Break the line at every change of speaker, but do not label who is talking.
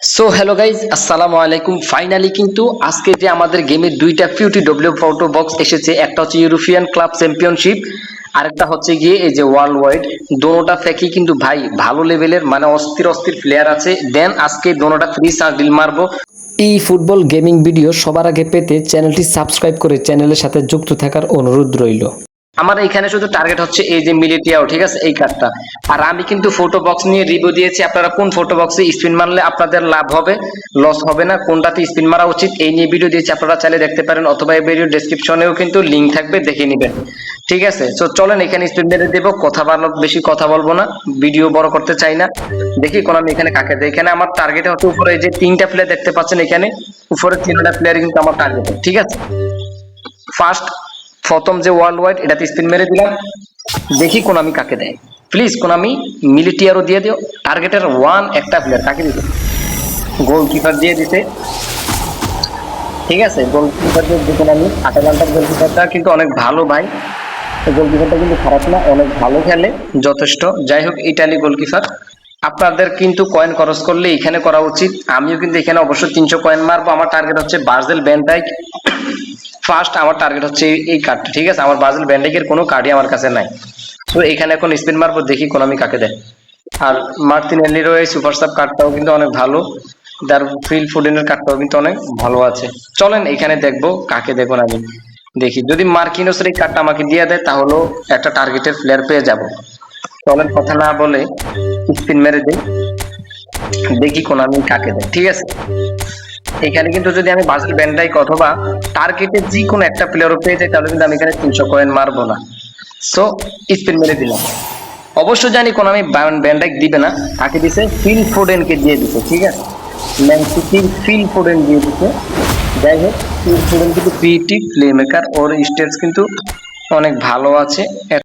So hello guys আসসালামু আলাইকুম finally কিন্তু আজকে যে আমাদের গেমের দুইটা ফিউটি ডব্লিউ ফটো বক্স এসেছে, একটা হচ্ছে ইউরোপিয়ান ক্লাব চ্যাম্পিয়নশিপ আরেকটা হচ্ছে গিয়ে এই যে ওয়ার্ল্ড ওয়াইড দোনোটা ফেকি কিন্তু ভাই ভালো লেভেলের মানে অস্থির অস্থির প্লেয়ার আছে। দেন আজকে দোনোটা ফ্রি ডিল মারবো। এই ফুটবল গেমিং ভিডিও সবার আগে পেতে চ্যানেলটি সাবস্ক্রাইব করে চ্যানেলের সাথে যুক্ত থাকার অনুরোধ রইল। আমার এখানে শুধু টার্গেট হচ্ছে এই যে মিলিটিয়াও, ঠিক আছে? এই কার্ডটা আর আমি কিন্তু ফটো বক্স নিয়ে রিভিউ দিয়েছি, আপনারা কোন ফটো বক্সে স্পিন মারলে আপনাদের লাভ হবে লস হবে না, কোনটাতে স্পিন মারা উচিত, এই নিয়ে ভিডিও দিয়েছি, আপনারা চাইলে দেখতে পারেন, অথবা এই ভিডিও ডেসক্রিপশনেও কিন্তু লিঙ্ক থাকবে, দেখে নেবেন। ঠিক আছে? তো চলেন, এখানে স্পিন মেরে দেবো, কথা বলো, বেশি কথা বলব না ভিডিও বড় করতে চাই না। দেখি কোন আমি এখানে কাকে দেয় এখানে আমার টার্গেট হচ্ছে উপরে যে তিনটা প্লেয়ার দেখতে পাচ্ছেন এখানে, উপরে তিনটা প্লেয়ার কিন্তু আমার টার্গেট ঠিক আছে? ফার্স্ট প্রথম যে ওয়ার্ল্ড ওয়াইড এটাতে স্পিন মেরে দিলাম। দেখি কোন আমি কাকে দেয়। প্লিজ কোন আমি মিলিটিয়ারও দিয়ে দিও। টার্গেটের ওয়ান একটা প্লেয়ার কাকে দিতে গোলকিপার দিয়ে দিতে। ঠিক আছে গোলকিপার দিয়ে দেখুন আমি আটালান্টার গোলকিপারটা কিন্তু অনেক ভালো ভাই। গোলকিপারটা কিন্তু খারাপ না, অনেক ভালো খেলে, যথেষ্ট। যাই হোক ইটালি গোলকিপার আপনাদের কিন্তু কয়েন খরচ করলে এখানে করা উচিত। আমিও কিন্তু এখানে অবশ্যই তিনশো কয়েন মারবো। আমার টার্গেট হচ্ছে বার্জেল ব্যান্ডাইক ফার্স্ট আমার টার্গেট হচ্ছে এই- কার্ডটা ঠিক আছে? আমার বাজেল ব্যান্ডিকের কোনো কার্ডই আমার কাছে নাই। তো এখানে এখন স্পিন মারবো, দেখি কোন আমি কাকে দেয়। আর মার্তিন এলিরো এই সুপার সাব কার্ডটাও কিন্তু অনেক ভালো। তার ফিল ফুডেনের কার্ডটাও কিন্তু অনেক ভালো আছে। চলেন, এখানে দেখব কাকে দেখুন আমি। দেখি, যদি মার্কিনোসের এই কার্ডটা আমাকে দিয়ে দেয়, তাহলেও একটা টার্গেটের প্লেয়ার পেয়ে যাব। চলেন কথা না বলে স্পিন মেরে দিই। দেখি কোন আমি কাকে দেয় ঠিক আছে? এখানে কিন্তু যদি আমি বাসেল ব্যান্ডাইক অথবা টার্গেটের যে কোনো একটা প্লেয়ারও পেয়ে যাই, তাহলে কিন্তু আমি এখানে তিনশো কয়েন মারবো না। সো স্পিন মেরে দিলাম। অবশ্য জানি কোন আমি ব্যান্ডাইক দিবে না। তাকে দিছে ফিল ফোডেনকে দিয়ে দিছে, ঠিক আছে? ম্যান ফিল ফোডেন দিয়ে দিছে। যাই হোক ফিল ফোডেন কিন্তু পিটি প্লে মেকার ওর স্টেজ কিন্তু অনেক ভালো আছে।